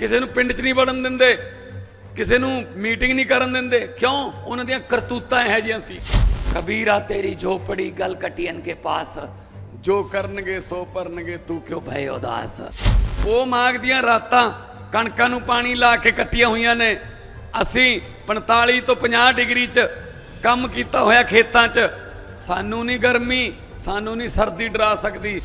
ਕਿਸੇ ਨੂੰ ਪਿੰਡ 'ਚ ਨਹੀਂ ਵੜਨ ਦਿੰਦੇ, ਕਿਸੇ ਨੂੰ ਮੀਟਿੰਗ ਨਹੀਂ ਕਰਨ ਦਿੰਦੇ। ਕਿਉਂ? ਉਹਨਾਂ ਦੀਆਂ ਕਰਤੂਤਾਂ ਇਹੋ ਜਿਹੀਆਂ ਸੀ। ਕਬੀਰਾ, ਤੇਰੀ ਝੋਪੜੀ ਗਲ ਕਟੀਨ ਕੇ ਪਾਸ। ਜੋ ਕਰਨਗੇ, ਸੋ ਪਰਨਗੇ ਤੂੰ ਕਿਉਂ ਭੈ ਉਦਾਸ? ਉਹ ਮਾਗ ਦੀਆਂ ਰਾਤਾਂ ਕਣਕਾਂ ਨੂੰ ਪਾਣੀ ਲਾ ਕੇ ਕੱਟੀਆਂ ਹੋਈਆਂ ਨੇ। ਅਸੀਂ 45 ਤੋਂ 50 ਡਿਗਰੀ 'ਚ ਕੰਮ ਕੀਤਾ ਹੋਇਆ ਖੇਤਾਂ 'ਚ। ਸਾਨੂੰ ਨਹੀਂ ਗਰਮੀ ਸਾਨੂੰ ਨਹੀਂ ਸਰਦੀ ਡਰਾ ਸਕਦੀ।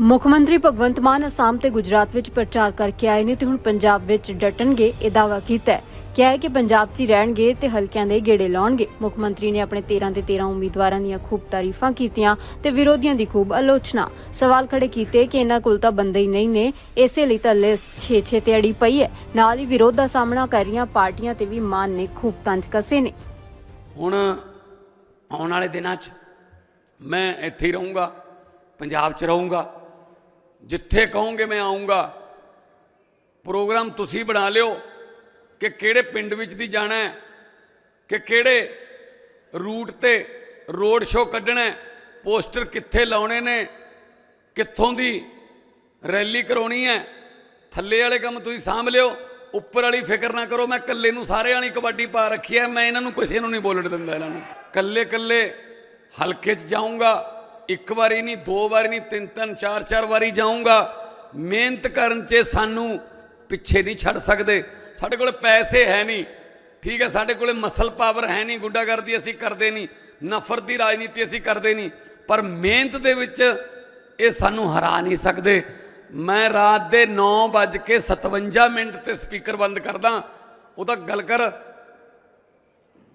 ਮੁੱਖ ਮੰਤਰੀ ਭਗਵੰਤ ਮਾਨ ਅਸਾਮ ਤੇ ਗੁਜਰਾਤ ਵਿੱਚ ਪ੍ਰਚਾਰ ਕਰਕੇ ਆਏ ਨੇ ਤੇ ਹੁਣ ਪੰਜਾਬ ਵਿੱਚ ਡਟਣਗੇ ਇਹ ਦਾਅਵਾ ਕੀਤਾ ਹੈ। ਕਿਹਾ ਹੈ ਕਿ ਪੰਜਾਬ 'ਚ ਹੀ ਰਹਿਣਗੇ ਤੇ ਹਲਕਿਆਂ ਦੇ ਗੇੜੇ ਲਾਉਣਗੇ। ਮੁੱਖ ਮੰਤਰੀ ਨੇ ਆਪਣੇ 13 ਤੇ 13 ਉਮੀਦਵਾਰਾਂ ਦੀਆਂ ਖੂਬ ਤਾਰੀਫਾਂ ਕੀਤੀਆਂ ਤੇ ਵਿਰੋਧੀਆਂ ਦੀ ਖੂਬ ਆਲੋਚਨਾ। ਸਵਾਲ ਖੜੇ ਕੀਤੇ ਕਿ ਇਹਨਾਂ ਕੋਲ ਤਾਂ ਬੰਦੇ ਹੀ ਨਹੀਂ ਨੇ ਇਸੇ ਲਈ ਤਾਂ ਲਿਸਟ 6-6 ਤੇ ਅੜੀ ਪਈ ਹੈ। ਨਾਲ ਹੀ ਵਿਰੋਧ ਦਾ ਸਾਹਮਣਾ ਕਰ ਰਹੀਆਂ ਪਾਰਟੀਆਂ ਤੇ ਵੀ ਮਾਨ ਨੇ ਖੂਬ ਤੰਜ ਕਸੇ ਨੇ। ਹੁਣ ਆਉਣ ਵਾਲੇ ਦਿਨਾਂ 'ਚ ਮੈਂ ਇੱਥੇ ਹੀ ਰਹੂੰਗਾ, ਪੰਜਾਬ 'ਚ ਰਹੂੰਗਾ, ਜਿੱਥੇ ਕਹੋਗੇ ਮੈਂ ਆਉਂਗਾ ਪ੍ਰੋਗਰਾਮ ਤੁਸੀਂ ਬਣਾ ਲਿਓ ਕਿ ਕਿਹੜੇ ਪਿੰਡ ਵਿੱਚ ਦੀ ਜਾਣਾ ਹੈ, ਕਿ ਕਿਹੜੇ ਰੂਟ ਤੇ ਰੋਡ ਸ਼ੋਅ ਕੱਢਣਾ ਹੈ, ਪੋਸਟਰ ਕਿੱਥੇ ਲਾਉਣੇ ਨੇ, ਕਿੱਥੋਂ ਦੀ ਰੈਲੀ ਕਰਾਉਣੀ ਹੈ। ਥੱਲੇ ਵਾਲੇ ਕੰਮ ਤੁਸੀਂ ਸਾਂਭ ਲਿਓ, ਉੱਪਰ ਵਾਲੀ ਫਿਕਰ ਨਾ ਕਰੋ, ਮੈਂ ਇਕੱਲੇ ਨੂੰ ਸਾਰੇ ਵਾਲੀ ਕਬੱਡੀ ਪਾ ਰੱਖੀ ਹੈ, ਮੈਂ ਇਹਨਾਂ ਨੂੰ ਕਿਸੇ ਨੂੰ ਨਹੀਂ ਬੋਲਣ ਦਿੰਦਾ ਇਹਨਾਂ ਨੂੰ। ਇਕੱਲੇ ਇਕੱਲੇ ਹਲਕੇ 'ਚ ਜਾਊਂਗਾ ਇੱਕ ਵਾਰੀ ਨਹੀਂ ਦੋ ਵਾਰੀ ਨਹੀਂ ਤਿੰਨ ਤਿੰਨ ਚਾਰ ਚਾਰ ਵਾਰੀ ਜਾਊਂਗਾ ਮਿਹਨਤ ਕਰਨ 'ਚ ਸਾਨੂੰ ਪਿੱਛੇ ਨਹੀਂ ਛੱਡ ਸਕਦੇ ਸਾਡੇ ਕੋਲ ਪੈਸੇ ਹੈ ਨਹੀਂ ਠੀਕ ਹੈ ਸਾਡੇ ਕੋਲੇ ਮਸਲ ਪਾਵਰ ਹੈ ਨਹੀਂ ਗੁੰਡਾਗਰਦੀ ਅਸੀਂ ਕਰਦੇ ਨਹੀਂ ਨਫ਼ਰਤ ਦੀ ਰਾਜਨੀਤੀ ਅਸੀਂ ਕਰਦੇ ਨਹੀਂ ਪਰ ਮਿਹਨਤ ਦੇ ਵਿੱਚ ਇਹ ਸਾਨੂੰ ਹਰਾ ਨਹੀਂ ਸਕਦੇ ਮੈਂ ਰਾਤ ਦੇ 9:57 ਮਿੰਟ ਤੇ ਸਪੀਕਰ ਬੰਦ ਕਰਦਾ ਉਹ ਤਾਂ ਗੱਲ ਕਰ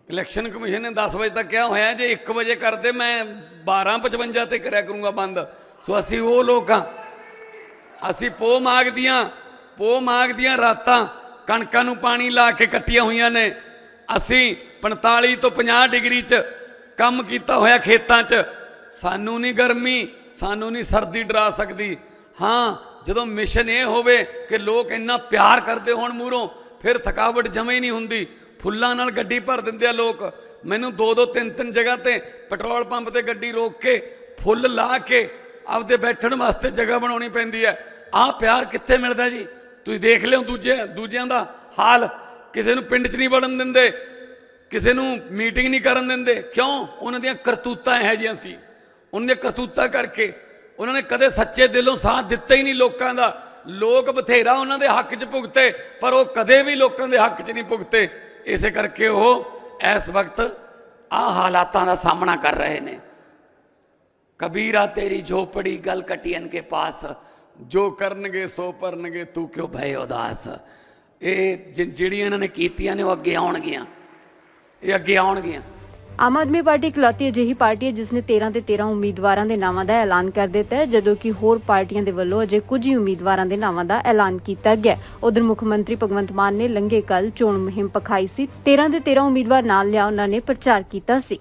ਇਲੈਕਸ਼ਨ ਕਮਿਸ਼ਨ ਨੇ 10 ਵਜੇ ਤੱਕ ਕਿਹਾ ਹੋਇਆ, ਜੇ 1 ਵਜੇ ਕਰਦੇ ਮੈਂ 12:55 ਤੇ ਕਰਿਆ ਕਰੂੰਗਾ ਬੰਦ। ਸੋ ਅਸੀਂ ਉਹ ਲੋਕ ਹਾਂ। ਅਸੀਂ ਪੋ ਮਾਗਦੀਆਂ ਪੋ ਮਾਗਦੀਆਂ ਰਾਤਾਂ ਕਣਕਾਂ ਨੂੰ ਪਾਣੀ ਲਾ ਕੇ ਕੱਟੀਆਂ ਹੋਈਆਂ ਨੇ। ਅਸੀਂ 45 ਤੋਂ 50 ਡਿਗਰੀ 'ਚ ਕੰਮ ਕੀਤਾ ਹੋਇਆ ਖੇਤਾਂ 'ਚ। ਸਾਨੂੰ ਨਹੀਂ ਗਰਮੀ, ਸਾਨੂੰ ਨਹੀਂ ਸਰਦੀ ਡਰਾ ਸਕਦੀ। ਹਾਂ, ਜਦੋਂ ਮਿਸ਼ਨ ਇਹ ਹੋਵੇ ਕਿ ਲੋਕ ਇੰਨਾ ਪਿਆਰ ਕਰਦੇ ਹੋਣ ਮੂਹਰੋਂ, ਫਿਰ ਥਕਾਵਟ ਜਮੇ ਹੀ ਨਹੀਂ ਹੁੰਦੀ। ਫੁੱਲਾਂ ਨਾਲ ਗੱਡੀ ਭਰ ਦਿੰਦੇ ਆ ਲੋਕ। ਮੈਨੂੰ ਦੋ ਦੋ, ਤਿੰਨ ਤਿੰਨ ਜਗ੍ਹਾ ਤੇ ਪੈਟਰੋਲ ਪੰਪ ਤੇ ਗੱਡੀ ਰੋਕ ਕੇ, ਫੁੱਲ ਲਾ ਕੇ ਆਪਦੇ ਬੈਠਣ ਵਾਸਤੇ ਜਗ੍ਹਾ ਬਣਾਉਣੀ ਪੈਂਦੀ ਹੈ। ਆਹ ਪਿਆਰ ਕਿੱਥੇ ਮਿਲਦਾ ਜੀ? ਤੁਸੀਂ ਦੇਖ ਲਿਓ ਦੂਜੇ ਦੂਜਿਆਂ ਦਾ ਹਾਲ। ਕਿਸੇ ਨੂੰ ਪਿੰਡ 'ਚ ਨਹੀਂ ਵੜਨ ਦਿੰਦੇ। ਕਿਸੇ ਨੂੰ ਮੀਟਿੰਗ ਨਹੀਂ ਕਰਨ ਦਿੰਦੇ। ਕਿਉਂ? ਉਹਨਾਂ ਦੀਆਂ ਕਰਤੂਤਾਂ ਇਹੋ ਜਿਹੀਆਂ ਸੀ। ਉਹਨਾਂ ਦੀਆਂ ਕਰਤੂਤਾਂ ਕਰਕੇ ਉਹਨਾਂ ਨੇ ਕਦੇ ਸੱਚੇ ਦਿਲੋਂ ਸਾਥ ਦਿੱਤਾ ਹੀ ਨਹੀਂ ਲੋਕਾਂ ਦਾ। ਲੋਕ ਬਥੇਰਾ ਉਹਨਾਂ ਦੇ ਹੱਕ 'ਚ ਭੁਗਤੇ, ਪਰ ਉਹ ਕਦੇ ਵੀ ਲੋਕਾਂ ਦੇ ਹੱਕ 'ਚ ਨਹੀਂ ਭੁਗਤੇ। ਇਸੇ ਕਰਕੇ ਉਹ ਇਸ ਵਕਤ ਆ ਹਾਲਾਤਾਂ ਦਾ ਸਾਹਮਣਾ ਕਰ ਰਹੇ ਨੇ। ਕਬੀਰਾ, ਤੇਰੀ ਝੋਪੜੀ ਗਲ ਕਟੀਨ ਕੇ ਪਾਸ। ਜੋ ਕਰਨਗੇ, ਸੋ ਪਰਨਗੇ ਤੂੰ ਕਿਉਂ ਭੈ ਉਦਾਸ? ਇਹ ਜਿਹੜੀਆਂ ਇਹਨਾਂ ਨੇ ਕੀਤੀਆਂ ਨੇ, ਉਹ ਅੱਗੇ ਆਉਣਗੀਆਂ। ਇਹ ਅੱਗੇ ਆਉਣਗੀਆਂ। ਆਮ ਆਦਮੀ ਪਾਰਟੀ ਇਕਲੌਤੀ ਅਜਿਹੀ ਪਾਰਟੀ ਹੈ ਜਿਸ ਨੇ 13 ਤੇ 13 ਉਮੀਦਵਾਰਾਂ ਦੇ ਨਾਵਾਂ ਦਾ ਐਲਾਨ ਕਰ ਦਿੱਤਾ ਹੈ, ਜਦੋਂ ਕਿ ਹੋਰ ਪਾਰਟੀਆਂ ਦੇ ਵੱਲੋਂ ਅਜੇ ਕੁਝ ਹੀ ਉਮੀਦਵਾਰਾਂ ਦੇ ਨਾਵਾਂ ਦਾ ਐਲਾਨ ਕੀਤਾ ਗਿਆ ਉਧਰ ਮੁੱਖ ਮੰਤਰੀ ਭਗਵੰਤ ਮਾਨ ਨੇ ਲੰਘੇ ਕੱਲ ਚੋਣ ਮੁਹਿੰਮ ਪਖਾਈ ਸੀ। 13 ਦੇ 13 ਉਮੀਦਵਾਰ ਨਾਲ ਲਿਆ ਉਹਨਾਂ ਨੇ ਪ੍ਰਚਾਰ ਕੀਤਾ ਸੀ।